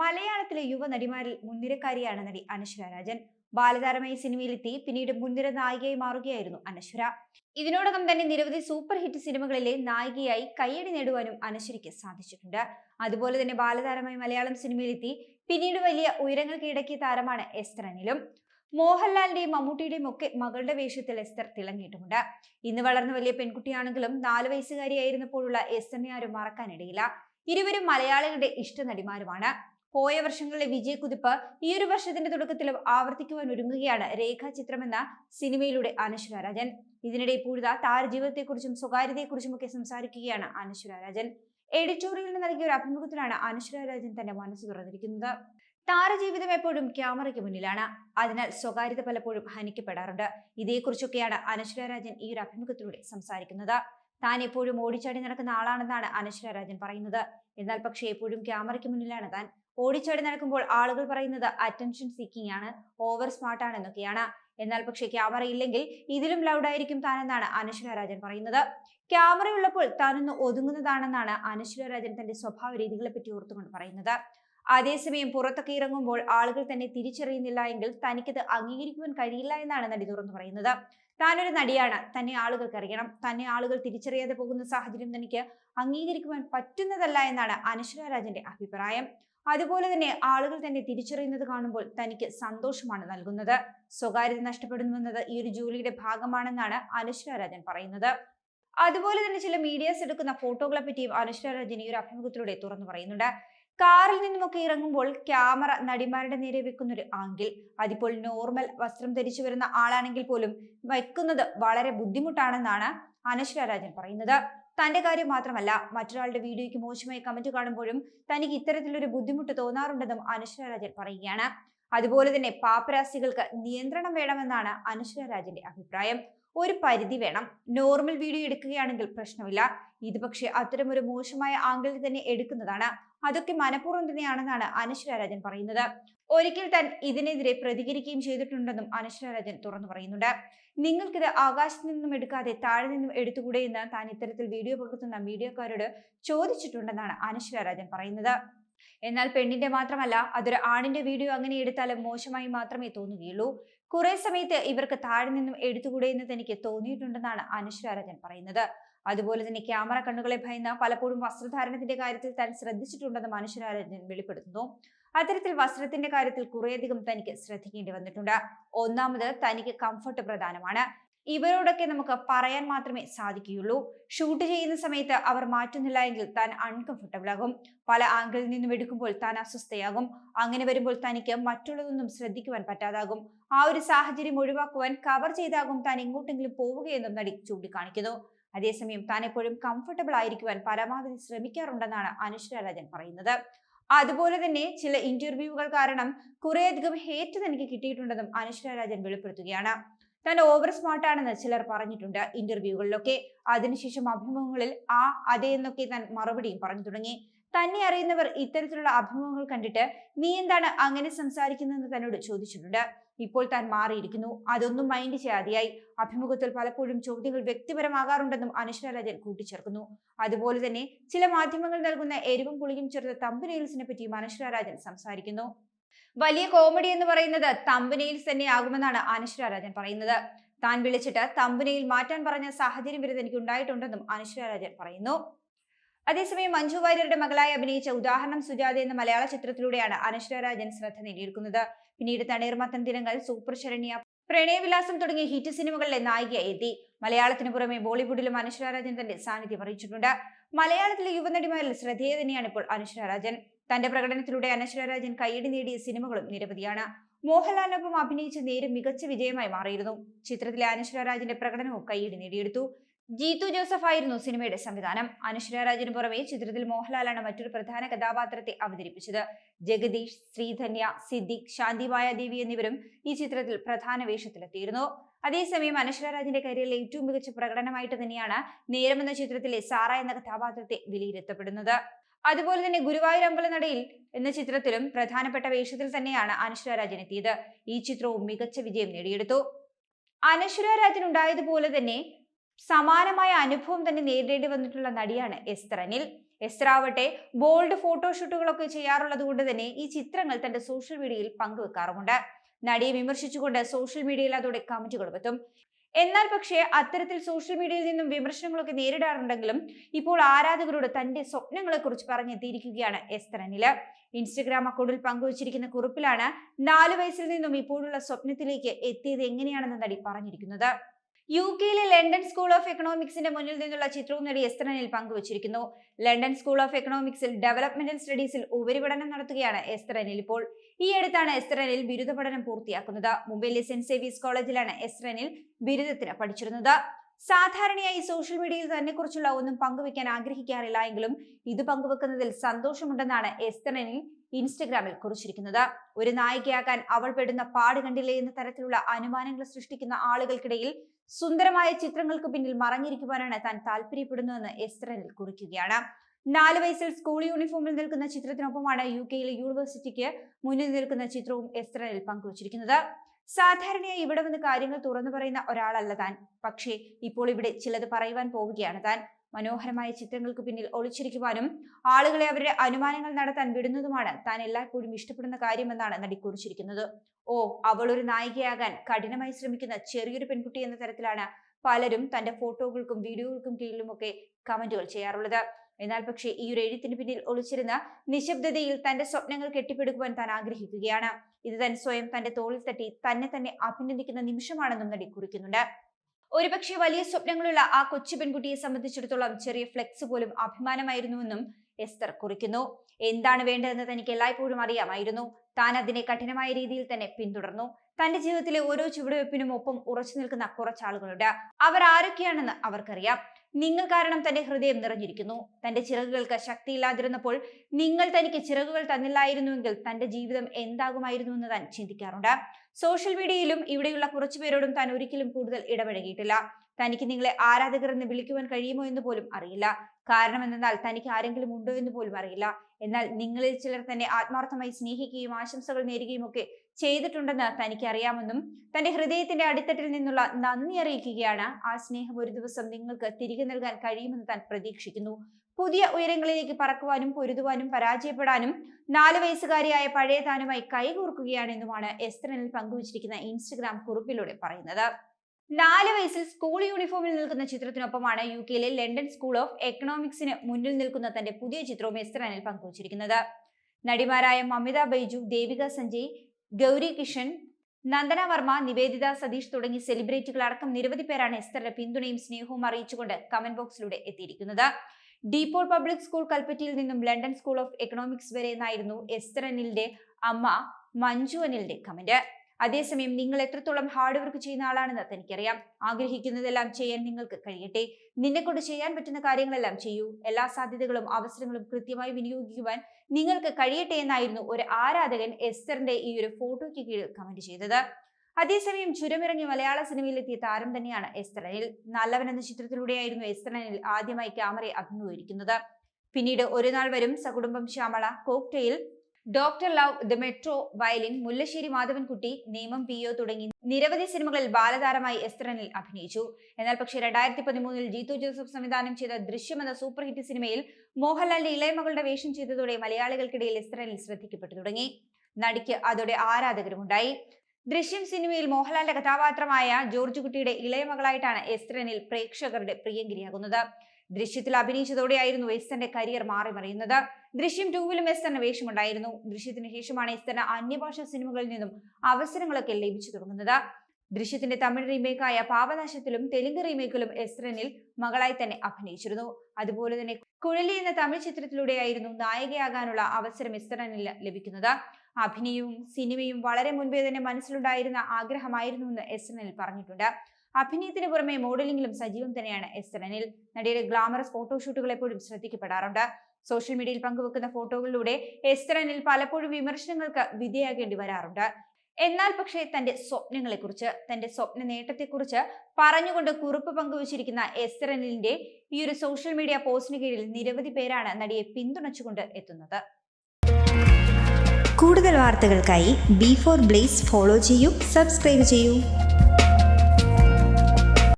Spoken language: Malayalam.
മലയാളത്തിലെ യുവ നടിമാരിൽ മുൻനിരക്കാരിയാണ് നടി അനശ്വര. രാജൻ ബാലതാരമായി സിനിമയിലെത്തി പിന്നീട് മുൻനിര നായികയായി മാറുകയായിരുന്നു അനശ്വര. ഇതിനോടകം തന്നെ നിരവധി സൂപ്പർ ഹിറ്റ് സിനിമകളിലെ നായികയായി കയ്യടി നേടുവാനും അനശ്വരയ്ക്ക് സാധിച്ചിട്ടുണ്ട്. അതുപോലെ തന്നെ ബാലതാരമായി മലയാളം സിനിമയിലെത്തി പിന്നീട് വലിയ ഉയരങ്ങൾ കീഴടക്കിയ താരമാണ് എസ്തറനിലും മോഹൻലാലിന്റെയും മമ്മൂട്ടിയുടെയും ഒക്കെ മകളുടെ വേഷത്തിൽ എസ്തർ തിളങ്ങിയിട്ടുമുണ്ട്. ഇന്ന് വളർന്ന വലിയ പെൺകുട്ടിയാണെങ്കിലും നാല് വയസ്സുകാരിയായിരുന്നപ്പോഴുള്ള എസ്തറിനെ ആരും മറക്കാനിടയില്ല. ഇരുവരും മലയാളികളുടെ ഇഷ്ട നടിമാരുമാണ് പോയ വർഷങ്ങളിലെ വിജയക്കുതിപ്പ് ഈ ഒരു വർഷത്തിന്റെ തുടക്കത്തിലും ആവർത്തിക്കുവാൻ ഒരുങ്ങുകയാണ് രേഖാചിത്രം എന്ന സിനിമയിലൂടെ അനശ്വര രാജൻ. ഇതിനിടെ ഇപ്പോഴത്തെ താരജീവിതത്തെക്കുറിച്ചും സ്വകാര്യതയെക്കുറിച്ചും ഒക്കെ സംസാരിക്കുകയാണ് അനശ്വര രാജൻ. എഡിറ്റോറിയലിന് നൽകിയ ഒരു അഭിമുഖത്തിലാണ് അനശ്വര രാജൻ തന്റെ മനസ്സ് തുറന്നിരിക്കുന്നത്. താരജീവിതം എപ്പോഴും ക്യാമറയ്ക്ക് മുന്നിലാണ്. അതിനാൽ സ്വകാര്യത പലപ്പോഴും ഹനിക്കപ്പെടാറുണ്ട്. ഇതേക്കുറിച്ചൊക്കെയാണ് അനശ്വര രാജൻ ഈ ഒരു അഭിമുഖത്തിലൂടെ സംസാരിക്കുന്നത്. താൻ എപ്പോഴും ഓടിച്ചാടി നടക്കുന്ന ആളാണെന്നാണ് അനശ്വര രാജൻ പറയുന്നത്. എന്നാൽ പക്ഷേ എപ്പോഴും ക്യാമറയ്ക്ക് മുന്നിലാണ് താൻ. ഓടിച്ചാടി നടക്കുമ്പോൾ ആളുകൾ പറയുന്നത് അറ്റൻഷൻ സീക്കിംഗ് ആണ് ഓവർ സ്മാർട്ട് ആണെന്നൊക്കെയാണ് എന്നാൽ പക്ഷേ ക്യാമറ ഇല്ലെങ്കിൽ ഇതിലും ലൗഡായിരിക്കും താനെന്നാണ് അനശ്വര രാജൻ പറയുന്നത്. ക്യാമറ ഉള്ളപ്പോൾ താനൊന്ന് ഒതുങ്ങുന്നതാണെന്നാണ് അനശ്വര രാജൻ തന്റെ സ്വഭാവ രീതികളെ പറ്റി ഓർത്തുകൊണ്ട് പറയുന്നത്. അതേസമയം പുറത്തൊക്കെ ഇറങ്ങുമ്പോൾ ആളുകൾ തന്നെ തിരിച്ചറിയുന്നില്ല എങ്കിൽ തനിക്കത് അംഗീകരിക്കുവാൻ കഴിയില്ല എന്നാണ് നടി തുറന്നു പറയുന്നത്. താനൊരു നടിയാണ് തന്നെ ആളുകൾക്ക് അറിയണം. തന്നെ ആളുകൾ തിരിച്ചറിയാതെ പോകുന്ന സാഹചര്യം തനിക്ക് അംഗീകരിക്കുവാൻ പറ്റുന്നതല്ല എന്നാണ് അനശ്വര രാജന്റെ അഭിപ്രായം. അതുപോലെ തന്നെ ആളുകൾ തന്നെ തിരിച്ചറിയുന്നത് കാണുമ്പോൾ തനിക്ക് സന്തോഷമാണ് നൽകുന്നത്. സ്വകാര്യത നഷ്ടപ്പെടുന്നുവെന്നത് ഈ ഒരു ജോലിയുടെ ഭാഗമാണെന്നാണ് അനശ്വര രാജൻ പറയുന്നത്. അതുപോലെ തന്നെ ചില മീഡിയാസ് എടുക്കുന്ന ഫോട്ടോകളെ പറ്റിയും അനശ്വര രാജൻ ഈ ഒരു അഭിമുഖത്തിലൂടെ തുറന്നു പറയുന്നുണ്ട്. കാറിൽ നിന്നുമൊക്കെ ഇറങ്ങുമ്പോൾ ക്യാമറ നടിമാരുടെ നേരെ വെക്കുന്ന ഒരു ആംഗിൾ അതിപ്പോൾ നോർമൽ വസ്ത്രം ധരിച്ചു വരുന്ന ആളാണെങ്കിൽ പോലും വയ്ക്കുന്നത് വളരെ ബുദ്ധിമുട്ടാണെന്നാണ് അനശ്വര രാജൻ പറയുന്നത്. തന്റെ കാര്യം മാത്രമല്ല മറ്റൊരാളുടെ വീഡിയോയ്ക്ക് മോശമായി കമന്റ് കാണുമ്പോഴും തനിക്ക് ഇത്തരത്തിലൊരു ബുദ്ധിമുട്ട് തോന്നാറുണ്ടെന്നും അനശ്വര രാജൻ പറയുകയാണ്. അതുപോലെ തന്നെ പാപ്പരാസികൾക്ക് നിയന്ത്രണം വേണമെന്നാണ് അനശ്വര രാജന്റെ അഭിപ്രായം. ഒരു പരിധി വേണം. നോർമൽ വീഡിയോ എടുക്കുകയാണെങ്കിൽ പ്രശ്നമില്ല. ഇത് പക്ഷേ അത്തരമൊരു മോശമായ ആംഗിളിൽ തന്നെ എടുക്കുന്നതാണ്. അതൊക്കെ മനഃപൂർവം തന്നെയാണെന്നാണ് അനശ്വര രാജൻ പറയുന്നത്. ഒരിക്കൽ താൻ ഇതിനെതിരെ പ്രതികരിക്കുകയും ചെയ്തിട്ടുണ്ടെന്നും അനശ്വര രാജൻ തുറന്നു പറയുന്നുണ്ട്. നിങ്ങൾക്കിത് ആകാശത്ത് നിന്നും എടുക്കാതെ താഴെ നിന്നും എടുത്തുകൂടെ എന്ന് താൻ ഇത്തരത്തിൽ വീഡിയോ പകർത്തുന്ന മീഡിയക്കാരോട് ചോദിച്ചിട്ടുണ്ടെന്നാണ് അനശ്വര രാജൻ പറയുന്നത്. എന്നാൽ പെണ്ണിന്റെ മാത്രമല്ല അതൊരു ആണിന്റെ വീഡിയോ അങ്ങനെ എടുത്താലും മോശമായി മാത്രമേ തോന്നുകയുള്ളൂ. കുറെ സമയത്ത് ഇവർക്ക് താഴെ നിന്നും എടുത്തുകൂടെ എന്ന് തനിക്ക് തോന്നിയിട്ടുണ്ടെന്നാണ് അനുശ്വാരജൻ രാജൻ പറയുന്നത്. അതുപോലെ തന്നെ ക്യാമറ കണ്ണുകളെ ഭയന്ന പലപ്പോഴും വസ്ത്രധാരണത്തിന്റെ കാര്യത്തിൽ താൻ ശ്രദ്ധിച്ചിട്ടുണ്ടെന്ന് അനശ്വര രാജൻ വെളിപ്പെടുത്തുന്നു. അത്തരത്തിൽ വസ്ത്രത്തിന്റെ കാര്യത്തിൽ കുറേയധികം തനിക്ക് ശ്രദ്ധിക്കേണ്ടി വന്നിട്ടുണ്ട്. ഒന്നാമത് തനിക്ക് കംഫർട്ട് പ്രധാനമാണ്. ഇവരോടൊക്കെ നമുക്ക് പറയാൻ മാത്രമേ സാധിക്കുകയുള്ളൂ. ഷൂട്ട് ചെയ്യുന്ന സമയത്ത് അവർ മാറ്റുന്നില്ല എങ്കിൽ താൻ അൺകംഫർട്ടബിൾ ആകും. പല ആംഗിളിൽ നിന്നും എടുക്കുമ്പോൾ താൻ അസ്വസ്ഥയാകും. അങ്ങനെ വരുമ്പോൾ തനിക്ക് മറ്റുള്ളതൊന്നും ശ്രദ്ധിക്കുവാൻ പറ്റാതാകും. ആ ഒരു സാഹചര്യം ഒഴിവാക്കുവാൻ കവർ ചെയ്താകും താൻ എങ്ങോട്ടെങ്കിലും പോവുകയെന്നും നടി ചൂണ്ടിക്കാണിക്കുന്നു. അതേസമയം താൻ എപ്പോഴും കംഫർട്ടബിൾ ആയിരിക്കുവാൻ പരമാവധി ശ്രമിക്കാറുണ്ടെന്നാണ് അനുശ്വര രാജൻ പറയുന്നത്. അതുപോലെ തന്നെ ചില ഇന്റർവ്യൂകൾ കാരണം കുറേയധികം ഹേറ്റ് തനിക്ക് കിട്ടിയിട്ടുണ്ടെന്നും അനുശ്വര രാജൻ വെളിപ്പെടുത്തുകയാണ്. താൻ ഓവർ സ്മാർട്ട് ആണെന്ന് ചിലർ പറഞ്ഞിട്ടുണ്ട് ഇന്റർവ്യൂകളിലൊക്കെ അതിനുശേഷം അഭിമുഖങ്ങളിൽ ആ അതെ എന്നൊക്കെ താൻ മറുപടിയും പറഞ്ഞു തുടങ്ങി. തന്നെ അറിയുന്നവർ ഇത്തരത്തിലുള്ള അഭിമുഖങ്ങൾ കണ്ടിട്ട് നീ എന്താണ് അങ്ങനെ സംസാരിക്കുന്നതെന്ന് തന്നോട് ചോദിച്ചിട്ടുണ്ട്? ഇപ്പോൾ താൻ മാറിയിരിക്കുന്നു. അതൊന്നും മൈൻഡ് ചെയ്യാതെയായി. അഭിമുഖത്തിൽ പലപ്പോഴും ചോദ്യങ്ങൾ വ്യക്തിപരമാകാറുണ്ടെന്നും അനുശ്വര രാജൻ കൂട്ടിച്ചേർക്കുന്നു. അതുപോലെ തന്നെ ചില മാധ്യമങ്ങൾ നൽകുന്ന എരിവും പുളിയും ചേർത്ത തമ്പനെയിൽസിനെ പറ്റിയും അനുശ്വര രാജൻ സംസാരിക്കുന്നു. വലിയ കോമഡി എന്ന് പറയുന്നത് തമ്പനെയിൽസ് തന്നെ ആകുമെന്നാണ് അനുശ്വര രാജൻ പറയുന്നത്. താൻ വിളിച്ചിട്ട് തമ്പനയിൽ മാറ്റാൻ പറഞ്ഞ സാഹചര്യം വരെ എനിക്ക് ഉണ്ടായിട്ടുണ്ടെന്നും അനുശ്വര രാജൻ പറയുന്നു. അതേസമയം മഞ്ജു വാര്യരുടെ മകളായി അഭിനയിച്ച ഉദാഹരണം സുജാത എന്ന മലയാള ചിത്രത്തിലൂടെയാണ് അനശ്വര രാജൻ ശ്രദ്ധ നേടിയിരിക്കുന്നത് പിന്നീട് തണ്ണീർമത്തൻ ദിനങ്ങൾ സൂപ്പർ ശരണ്യ പ്രണയവിലാസം തുടങ്ങിയ ഹിറ്റ് സിനിമകളിലെ നായികയായി എത്തി. മലയാളത്തിന് പുറമെ ബോളിവുഡിലും അനശ്വര രാജൻ തന്റെ സാന്നിധ്യം അറിയിച്ചിട്ടുണ്ട്. മലയാളത്തിലെ യുവനടിമാരിൽ ശ്രദ്ധേയ തന്നെയാണ് ഇപ്പോൾ അനശ്വര രാജൻ. തന്റെ പ്രകടനത്തിലൂടെ അനശ്വരരാജൻ കൈയടി നേടിയ സിനിമകളും നിരവധിയാണ്. മോഹൻലാലിനൊപ്പം അഭിനയിച്ച നേരും മികച്ച വിജയമായി മാറിയിരുന്നു. ചിത്രത്തിലെ അനശ്വര രാജന്റെ പ്രകടനവും കൈയടി നേടിയെടുത്തു. ജീതു ജോസഫ് ആയിരുന്നു സിനിമയുടെ സംവിധാനം. അനശ്വര രാജന് പുറമെ ചിത്രത്തിൽ മോഹൻലാലാണ് മറ്റൊരു പ്രധാന കഥാപാത്രത്തെ അവതരിപ്പിച്ചത്. ജഗദീഷ് ശ്രീധന്യ സിദ്ദിഖ് ശാന്തി മായാദേവി എന്നിവരും ഈ ചിത്രത്തിൽ പ്രധാന വേഷത്തിലെത്തിയിരുന്നു. അതേസമയം അനശ്വര രാജിന്റെ കരിയറിലെ ഏറ്റവും മികച്ച പ്രകടനമായിട്ട് തന്നെയാണ് നേരമെന്ന ചിത്രത്തിലെ സാറ എന്ന കഥാപാത്രത്തെ വിലയിരുത്തപ്പെടുന്നത്. അതുപോലെ തന്നെ ഗുരുവായൂർ അമ്പലനടയിൽ എന്ന ചിത്രത്തിലും പ്രധാനപ്പെട്ട വേഷത്തിൽ തന്നെയാണ് അനശ്വര രാജൻ എത്തിയത്. ഈ ചിത്രവും മികച്ച വിജയം നേടിയെടുത്തു. അനശ്വര രാജൻ ഉണ്ടായതുപോലെ തന്നെ സമാനമായ അനുഭവം തന്നെ നേരിടേണ്ടി വന്നിട്ടുള്ള നടിയാണ് എസ്ത്രനിൽ എസ്ത്രാവട്ടെ ബോൾഡ് ഫോട്ടോഷൂട്ടുകളൊക്കെ ചെയ്യാറുള്ളത് കൊണ്ട് തന്നെ ഈ ചിത്രങ്ങൾ തന്റെ സോഷ്യൽ മീഡിയയിൽ പങ്കുവെക്കാറുമുണ്ട്. നടിയെ വിമർശിച്ചുകൊണ്ട് സോഷ്യൽ മീഡിയയിൽ അതോടെ കമന്റുകൾ എത്തും. എന്നാൽ പക്ഷേ അത്തരത്തിൽ സോഷ്യൽ മീഡിയയിൽ നിന്നും വിമർശനങ്ങളൊക്കെ നേരിടാറുണ്ടെങ്കിലും ഇപ്പോൾ ആരാധകരോട് തന്റെ സ്വപ്നങ്ങളെ കുറിച്ച് പറഞ്ഞെത്തിയിരിക്കുകയാണ് എസ്തറനിൽ ഇൻസ്റ്റഗ്രാം അക്കൗണ്ടിൽ പങ്കുവച്ചിരിക്കുന്ന കുറിപ്പിലാണ് നാലു വയസ്സിൽ നിന്നും ഇപ്പോഴുള്ള സ്വപ്നത്തിലേക്ക് എത്തിയത് എങ്ങനെയാണെന്ന് നടി പറഞ്ഞിരിക്കുന്നത്. യു കെയിലെ ലണ്ടൻ സ്കൂൾ ഓഫ് എക്കണോമിക്സിന്റെ മുന്നിൽ നിന്നുള്ള ചിത്രവും നടി എസ്തറനിൽ പങ്കുവച്ചിരിക്കുന്നു. ലണ്ടൻ സ്കൂൾ ഓഫ് എക്കണോമിക്സിൽ ഡെവലപ്മെന്റൽ സ്റ്റഡീസിൽ ഉപരിപഠനം നടത്തുകയാണ് എസ്തറനിൽ ഇപ്പോൾ. ഈ അടുത്താണ് എസ്രനിൽ ബിരുദ പഠനം പൂർത്തിയാക്കുന്നത്. മുംബൈയിലെ സെന്റ് സേവീസ് കോളേജിലാണ് എസ്രനിൽ ബിരുദത്തിന് പഠിച്ചിരുന്നത്. സാധാരണയായി സോഷ്യൽ മീഡിയയിൽ തന്നെ കുറിച്ചുള്ള ഒന്നും പങ്കുവെക്കാൻ ആഗ്രഹിക്കാറില്ല എങ്കിലും ഇത് പങ്കുവെക്കുന്നതിൽ സന്തോഷമുണ്ടെന്നാണ് എസ്തനിൽ ഇൻസ്റ്റഗ്രാമിൽ കുറിച്ചിരിക്കുന്നത്. ഒരു നായികയാകാൻ അവൾ പെടുന്ന പാട് കണ്ടില്ലേ എന്ന തരത്തിലുള്ള അനുമാനങ്ങൾ സൃഷ്ടിക്കുന്ന ആളുകൾക്കിടയിൽ സുന്ദരമായ ചിത്രങ്ങൾക്ക് പിന്നിൽ മറഞ്ഞിരിക്കുവാനാണ് താൻ താല്പര്യപ്പെടുന്നതെന്ന് എസ്തനിൽ കുറിക്കുകയാണ്. നാല് വയസ്സിൽ സ്കൂൾ യൂണിഫോമിൽ നിൽക്കുന്ന ചിത്രത്തിനൊപ്പമാണ് യു കെയിലെ യൂണിവേഴ്സിറ്റിക്ക് മുന്നിൽ നിൽക്കുന്ന ചിത്രവും എസ്തർ അനിൽ പങ്കുവച്ചിരിക്കുന്നത്. സാധാരണയായി ഇവിടെ വന്ന് കാര്യങ്ങൾ തുറന്നു പറയുന്ന ഒരാളല്ല താൻ. പക്ഷേ ഇപ്പോൾ ഇവിടെ ചിലത് പറയുവാൻ പോവുകയാണ് താൻ. മനോഹരമായ ചിത്രങ്ങൾക്ക് പിന്നിൽ ഒളിച്ചിരിക്കുവാനും ആളുകളെ അവരുടെ അനുമാനങ്ങൾ നടത്താൻ വിടുന്നതുമാണ് താൻ എല്ലായ്പ്പോഴും ഇഷ്ടപ്പെടുന്ന കാര്യമെന്നാണ് നടി കുറിച്ചിരിക്കുന്നത്. ഓ അവൾ ഒരു നായികയാകാൻ കഠിനമായി ശ്രമിക്കുന്ന ചെറിയൊരു പെൺകുട്ടി എന്ന തരത്തിലാണ് പലരും തന്റെ ഫോട്ടോകൾക്കും വീഡിയോകൾക്കും കീഴിലുമൊക്കെ കമന്റുകൾ ചെയ്യാറുള്ളത്. എന്നാൽ പക്ഷേ ഈ ഒരു എഴുത്തിന് പിന്നിൽ ഒളിച്ചിരുന്ന നിശബ്ദതയിൽ തന്റെ സ്വപ്നങ്ങൾ കെട്ടിപ്പടുക്കുവാൻ താൻ ആഗ്രഹിക്കുകയാണ്. ഇത് താൻ സ്വയം തന്റെ തോളിൽ തട്ടി തന്നെ തന്നെ അഭിനന്ദിക്കുന്ന നിമിഷമാണെന്നും നടി കുറിക്കുന്നുണ്ട്. ഒരുപക്ഷെ വലിയ സ്വപ്നങ്ങളുള്ള ആ കൊച്ചു പെൺകുട്ടിയെ സംബന്ധിച്ചിടത്തോളം ചെറിയ ഫ്ലെക്സ് പോലും അഭിമാനമായിരുന്നുവെന്നും എസ്തർ കുറിക്കുന്നു. എന്താണ് വേണ്ടതെന്ന് തനിക്ക് എല്ലായ്പ്പോഴും അറിയാമായിരുന്നു. താൻ അതിനെ കഠിനമായ രീതിയിൽ തന്നെ പിന്തുടർന്നു. തന്റെ ജീവിതത്തിലെ ഓരോ ചുവടുവെപ്പിനും ഒപ്പം ഉറച്ചു നിൽക്കുന്ന കുറച്ചാളുകളുണ്ട്. അവർ ആരൊക്കെയാണെന്ന് അവർക്കറിയാം. നിങ്ങൾ കാരണം തന്റെ ഹൃദയം നിറഞ്ഞിരിക്കുന്നു. തന്റെ ചിറകുകൾക്ക് ശക്തിയില്ലാതിരുന്നപ്പോൾ നിങ്ങൾ തനിക്ക് ചിറകുകൾ തന്നില്ലായിരുന്നുവെങ്കിൽ തന്റെ ജീവിതം എന്താകുമായിരുന്നു എന്ന് താൻ ചിന്തിക്കാറുണ്ട്. സോഷ്യൽ മീഡിയയിലും ഇവിടെയുള്ള കുറച്ചുപേരോടും താൻ ഒരിക്കലും കൂടുതൽ ഇടപഴകിയിട്ടില്ല. തനിക്ക് നിങ്ങളെ ആരാധകർ എന്ന് വിളിക്കുവാൻ കഴിയുമോ എന്ന് പോലും അറിയില്ല. കാരണം എന്തെന്നാൽ തനിക്ക് ആരെങ്കിലും ഉണ്ടോ എന്ന് പോലും അറിയില്ല. എന്നാൽ നിങ്ങളിൽ ചിലർ തന്നെ ആത്മാർത്ഥമായി സ്നേഹിക്കുകയും ആശംസകൾ നേരുകയും ഒക്കെ ചെയ്തിട്ടുണ്ടെന്ന് തനിക്ക് അറിയാമെന്നും തന്റെ ഹൃദയത്തിന്റെ അടിത്തട്ടിൽ നിന്നുള്ള നന്ദി അറിയിക്കുകയാണ്. ആ സ്നേഹം ഒരു ദിവസം നിങ്ങൾക്ക് തിരികെ നൽകാൻ കഴിയുമെന്ന് താൻ പ്രതീക്ഷിക്കുന്നു. പുതിയ ഉയരങ്ങളിലേക്ക് പറക്കുവാനും പൊരുതുവാനും പരാജയപ്പെടാനും നാല് വയസ്സുകാരിയായ പഴയ താനുമായി കൈകോർക്കുകയാണെന്നുമാണ് എസ്തനിൽ പങ്കുവച്ചിരിക്കുന്ന ഇൻസ്റ്റഗ്രാം കുറിപ്പിലൂടെ പറയുന്നത്. നാല് വയസ്സിൽ സ്കൂൾ യൂണിഫോമിൽ നിൽക്കുന്ന ചിത്രത്തിനൊപ്പമാണ് യു കെയിലെ ലണ്ടൻ സ്കൂൾ ഓഫ് എക്കണോമിക്സിന് മുന്നിൽ നിൽക്കുന്ന തന്റെ പുതിയ ചിത്രവും എസ്തനിൽ പങ്കുവച്ചിരിക്കുന്നത്. നടിമാരായ മമിത ബൈജു ദേവിക സഞ്ജയ് ഗൗരി കിഷൻ നന്ദന വർമ്മ നിവേദിത സതീഷ് തുടങ്ങി സെലിബ്രിറ്റികൾ അടക്കം നിരവധി പേരാണ് എസ്തറിന്റെ പിന്തുണയും സ്നേഹവും അറിയിച്ചുകൊണ്ട് കമന്റ് ബോക്സിലൂടെ എത്തിയിരിക്കുന്നത്. ഡീപോൾ പബ്ലിക് സ്കൂൾ കൽപ്പറ്റയിൽ നിന്നും ലണ്ടൻ സ്കൂൾ ഓഫ് എക്കണോമിക്സ് വരെ എന്നായിരുന്നു എസ്തർ അനിലിന്റെ അമ്മ മഞ്ജു അനിലിന്റെ കമന്റ് അതേസമയം നിങ്ങൾ എത്രത്തോളം ഹാർഡ് വർക്ക് ചെയ്യുന്ന ആളാണെന്ന് തനിക്കറിയാം ആഗ്രഹിക്കുന്നതെല്ലാം ചെയ്യാൻ നിങ്ങൾക്ക് കഴിയട്ടെ. നിന്നെ കൊണ്ട് ചെയ്യാൻ പറ്റുന്ന കാര്യങ്ങളെല്ലാം ചെയ്യൂ. എല്ലാ സാധ്യതകളും അവസരങ്ങളും കൃത്യമായി വിനിയോഗിക്കുവാൻ നിങ്ങൾക്ക് കഴിയട്ടെ എന്നായിരുന്നു ഒരു ആരാധകൻ എസ്തറിന്റെ ഈ ഒരു ഫോട്ടോയ്ക്ക് കീഴിൽ കമന്റ് ചെയ്തത്. അതേസമയം ചുരമിറങ്ങി മലയാള സിനിമയിലെത്തിയ താരം തന്നെയാണ് എസ്തറനിൽ നല്ലവൻ എന്ന ചിത്രത്തിലൂടെയായിരുന്നു എസ്തറനിൽ ആദ്യമായി ക്യാമറയെ അഭിമുഖീകരിക്കുന്നത്. പിന്നീട് Oru Naal Varum Sakudumbam Shyamala cocktail doctor love the metro violin Mullassery Madhavankutty Nemom P O തുടങ്ങി നിരവധി സിനിമകളിൽ ബാലതാരമായി എസ്തറനിൽ അഭിനയിച്ചു. എന്നാൽ പക്ഷേ രണ്ടായിരത്തി പതിമൂന്നിൽ ജീത്തു ജോസഫ് സംവിധാനം ചെയ്ത ദൃശ്യം എന്ന സൂപ്പർ ഹിറ്റ് സിനിമയിൽ മോഹൻലാലിന്റെ ഇളയമകളുടെ വേഷം ചെയ്തതോടെ മലയാളികൾക്കിടയിൽ എസ്തറനിൽ ശ്രദ്ധിക്കപ്പെട്ടു തുടങ്ങി. നടിക്ക് അതോടെ ആരാധകരുമുണ്ടായി. ദൃശ്യം സിനിമയിൽ മോഹൻലാലിന്റെ കഥാപാത്രമായ ജോർജ് കുട്ടിയുടെ ഇളയ മകളായിട്ടാണ് എസ്തറനിൽ പ്രേക്ഷകരുടെ പ്രിയങ്കരിയാകുന്നത്. ദൃശ്യത്തിൽ അഭിനയിച്ചതോടെയായിരുന്നു എസ്തറിന്റെ കരിയർ മാറി മറിയുന്നത്. ദൃശ്യം ടൂവിലും എസ്തറിന് വേഷമുണ്ടായിരുന്നു. ദൃശ്യത്തിന് ശേഷമാണ് എസ്തറിന് അന്യഭാഷാ സിനിമകളിൽ നിന്നും അവസരങ്ങളൊക്കെ ലഭിച്ചു തുടങ്ങുന്നത്. ദൃശ്യത്തിന്റെ തമിഴ് റീമേക്കായ പാപനാശത്തിലും തെലുങ്ക് റീമേക്കിലും എസ്രനിൽ മകളായി തന്നെ അഭിനയിച്ചിരുന്നു. അതുപോലെ തന്നെ കുഴലി എന്ന തമിഴ് ചിത്രത്തിലൂടെയായിരുന്നു നായികയാകാനുള്ള അവസരം എസ്രനിൽ ലഭിക്കുന്നത്. അഭിനയവും സിനിമയും വളരെ മുൻപേ തന്നെ മനസ്സിലുണ്ടായിരുന്ന ആഗ്രഹമായിരുന്നു എന്ന് എസ്രനിൽ പറഞ്ഞിട്ടുണ്ട്. അഭിനയത്തിന് പുറമെ മോഡലിംഗിലും സജീവം തന്നെയാണ് എസ്തറനിൽ നടിയുടെ ഗ്ലാമറസ് ഫോട്ടോഷൂട്ടുകൾ എപ്പോഴും ശ്രദ്ധിക്കപ്പെടാറുണ്ട്. സോഷ്യൽ മീഡിയയിൽ പങ്കുവെക്കുന്ന ഫോട്ടോകളിലൂടെ എസ്തറനിൽ പലപ്പോഴും വിമർശനങ്ങൾക്ക് വിധേയാകേണ്ടി വരാറുണ്ട്. എന്നാൽ പക്ഷേ തന്റെ സ്വപ്നങ്ങളെക്കുറിച്ച് തന്റെ സ്വപ്ന നേട്ടത്തെക്കുറിച്ച് പറഞ്ഞുകൊണ്ട് കുറിപ്പ് പങ്കുവച്ചിരിക്കുന്ന എസ്തറനിലിന്റെ ഈ ഒരു സോഷ്യൽ മീഡിയ പോസ്റ്റിന് കീഴിൽ നിരവധി പേരാണ് നടിയെ പിന്തുണച്ചുകൊണ്ട് എത്തുന്നത്. കൂടുതൽ വാർത്തകൾക്കായി ബി ഫോർ ബ്ലേസ് ഫോളോ ചെയ്യൂ സബ്സ്ക്രൈബ് ചെയ്യൂ.